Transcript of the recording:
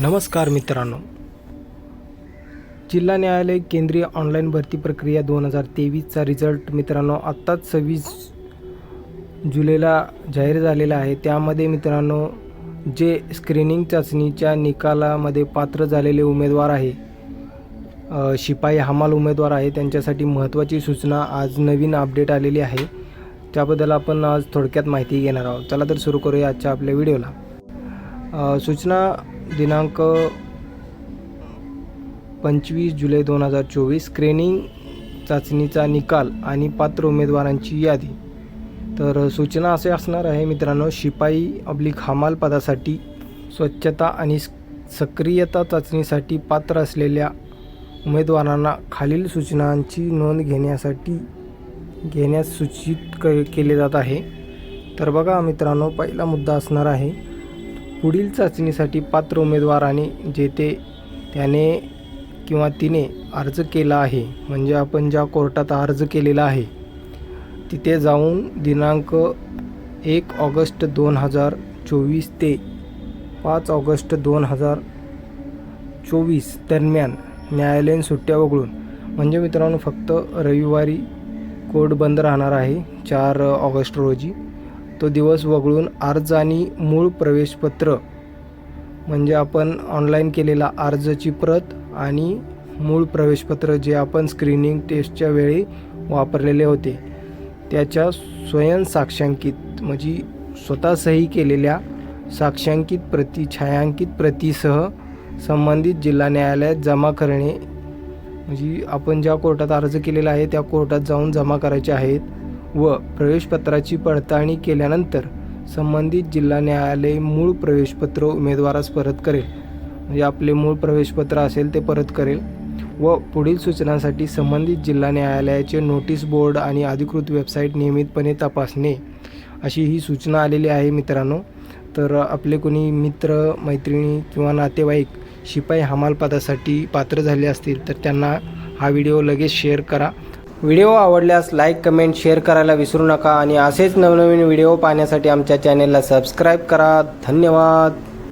नमस्कार मित्रांनो. जिल्हा न्यायालय केंद्रीय ऑनलाईन भरती प्रक्रिया दोन हजार तेवीसचा रिझल्ट मित्रांनो आत्ताच सव्वीस जुलैला जाहीर झालेला आहे. त्यामध्ये मित्रांनो जे स्क्रीनिंग चाचणीच्या निकालामध्ये पात्र झालेले उमेदवार आहे शिपाई हमाल उमेदवार आहे त्यांच्यासाठी महत्त्वाची सूचना आज नवीन अपडेट आलेली आहे. त्याबद्दल आपण आज थोडक्यात माहिती घेणार आहोत. चला तर सुरू करूया आजच्या आपल्या व्हिडिओला. सूचना दिनांक पंचवीस जुलै दोन हजार चोवीस स्क्रीनिंग चाचणीचा निकाल आणि पात्र उमेदवारांची यादी. तर सूचना असे असणार आहे मित्रांनो शिपाई अब्लिक हमाल पदासाठी स्वच्छता आणि सक्रियता चाचणीसाठी पात्र असलेल्या उमेदवारांना खालील सूचनांची नोंद घेण्यासाठी घेण्यास सूचित क केले जात आहे. तर बघा मित्रांनो पहिला मुद्दा असणार आहे पुढील चाचणीसाठी पात्र उमेदवाराने जेथे त्याने किंवा तिने अर्ज केला आहे म्हणजे आपण ज्या कोर्टात अर्ज केलेला आहे तिथे जाऊन दिनांक एक ऑगस्ट दोन हजार चोवीस ते पाच ऑगस्ट दोन हजार चोवीस दरम्यान न्यायालयीन सुट्ट्या वगळून म्हणजे मित्रांनो फक्त रविवारी कोर्ट बंद राहणार आहे चार ऑगस्ट रोजी. तो दिवस वगळून अर्ज आणि मूळ प्रवेशपत्र म्हणजे आपण ऑनलाईन केलेला अर्जची प्रत आणि मूळ प्रवेशपत्र जे आपण स्क्रीनिंग टेस्टच्या वेळी वापरलेले होते त्याच्या स्वयं साक्षांकित म्हणजे स्वतः सही केलेल्या साक्षांकित प्रती छायांकित प्रतीसह संबंधित जिल्हा न्यायालयात जमा करणे म्हणजे आपण ज्या कोर्टात अर्ज केलेला आहे त्या कोर्टात जाऊन जमा करायचे आहेत. व प्रवेशपत्राची पडताळणी केल्यानंतर संबंधित जिल्हा न्यायालय मूळ प्रवेशपत्र उमेदवारास परत करेल. म्हणजे आपले मूळ प्रवेशपत्र असेल ते परत करेल व पुढील सूचनांसाठी संबंधित जिल्हा न्यायालयाचे नोटीस बोर्ड आणि अधिकृत वेबसाईट नियमितपणे तपासणे अशी ही सूचना आलेली आहे मित्रांनो. तर आपले कोणी मित्र मैत्रिणी किंवा नातेवाईक शिपाई हमालपदासाठी पात्र झाले असतील तर त्यांना हा व्हिडिओ लगेच शेअर करा. व्हिडिओ आवडल्यास लाईक कमेंट शेअर करायला विसरू नका आणि असेच नवनवीन व्हिडिओ पाहण्यासाठी आमच्या चॅनेलला सबस्क्राईब करा. धन्यवाद.